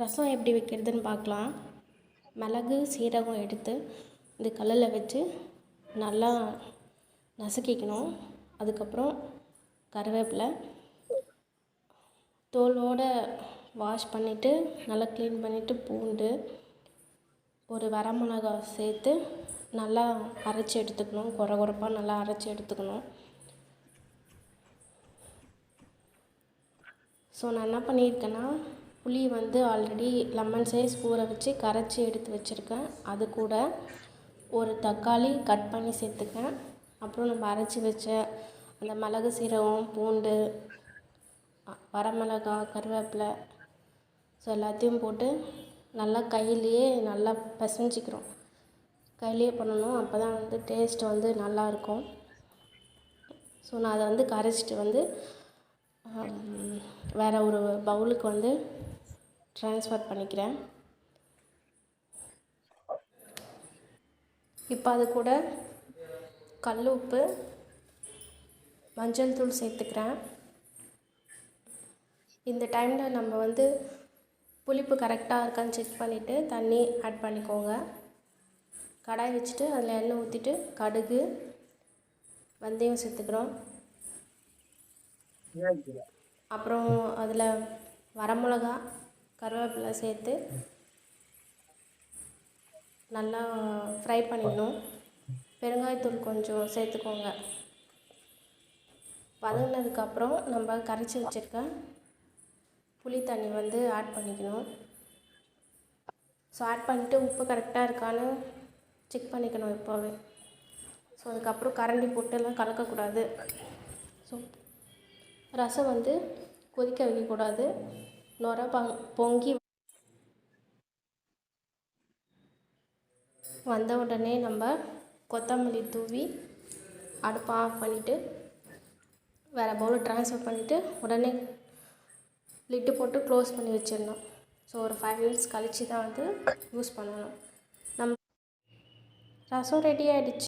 ரசம் எப்படி வைக்கிறதுன்னு பார்க்கலாம். மிளகு சீரகம் எடுத்து இந்த கல்லில் வச்சு நல்லா நசுக்கிக்கணும். அதுக்கப்புறம் கருவேப்பிலை தோலோடு வாஷ் பண்ணிவிட்டு நல்லா க்ளீன் பண்ணிவிட்டு பூண்டு ஒரு வரமிளகா சேர்த்து நல்லா அரைச்சி எடுத்துக்கணும். கொர கொரப்பாக நல்லா அரைச்சி எடுத்துக்கணும். ஸோ நான் என்ன பண்ணியிருக்கேன்னா புளி வந்து ஆல்ரெடி லெமன் சைஸ் ஊற வச்சு கரைச்சி எடுத்து வச்சுருக்கேன். அது கூட ஒரு தக்காளி கட் பண்ணி சேர்த்துக்கேன். அப்புறம் நம்ம அரைச்சி வச்ச அந்த மிளகு சீரகம் பூண்டு வரமிளகா கருவேப்பிலை ஸோ எல்லாத்தையும் போட்டு நல்லா கையிலையே நல்லா பிசைஞ்சிக்கிறோம். கையிலையே பண்ணணும். அப்போ தான் வந்து டேஸ்ட் வந்து நல்லாயிருக்கும் ஸோ நான் அதை வந்து கரைச்சிட்டு வந்து வேறு ஒரு பவுலுக்கு வந்து ட்ரான்ஸ்ஃபர் பண்ணிக்கிறேன். இப்போ அது கூட கல் உப்பு மஞ்சள் தூள் சேர்த்துக்கிறேன். இந்த டைமில் நம்ம வந்து புளிப்பு கரெக்டாக இருக்கான்னு செக் பண்ணிவிட்டு தண்ணி ஆட் பண்ணிக்கோங்க. கடாய் வச்சுட்டு அதில் எண்ணெய் ஊற்றிட்டு கடுகு வெந்தயம் சேர்த்துக்கிறோம். அப்புறம் அதில் வரமிளகா கருவேப்பிலை சேர்த்து நல்லா ஃப்ரை பண்ணிக்கணும் பெருங்காயத்தூள் கொஞ்சம் சேர்த்துக்கோங்க. வதங்கினதுக்கப்புறம் நம்ம கரைச்சி வச்சுருக்க புளி தண்ணி வந்து ஆட் பண்ணிக்கணும். ஸோ ஆட் பண்ணிவிட்டு உப்பு கரெக்டாக இருக்கான்னு செக் பண்ணிக்கணும் இப்போவே. ஸோ அதுக்கப்புறம் கரண்டி போட்டுலாம் கலக்கக்கூடாது. ஸோ ரசம் வந்து கொதிக்க வைக்கக்கூடாது. நொர பொங்கி வந்த உடனே நம்ம கொத்தமல்லி தூவி அடுப்பை ஆஃப் பண்ணிவிட்டு வேறு பவுலில் ட்ரான்ஸ்ஃபர் பண்ணிவிட்டு உடனே லிட்டு போட்டு க்ளோஸ் பண்ணி வச்சிடணும். ஸோ ஒரு ஃபைவ் மினிட்ஸ் கழித்து தான் வந்து யூஸ் பண்ணணும். நம்ம ரசம் ரெடி ஆகிடுச்சு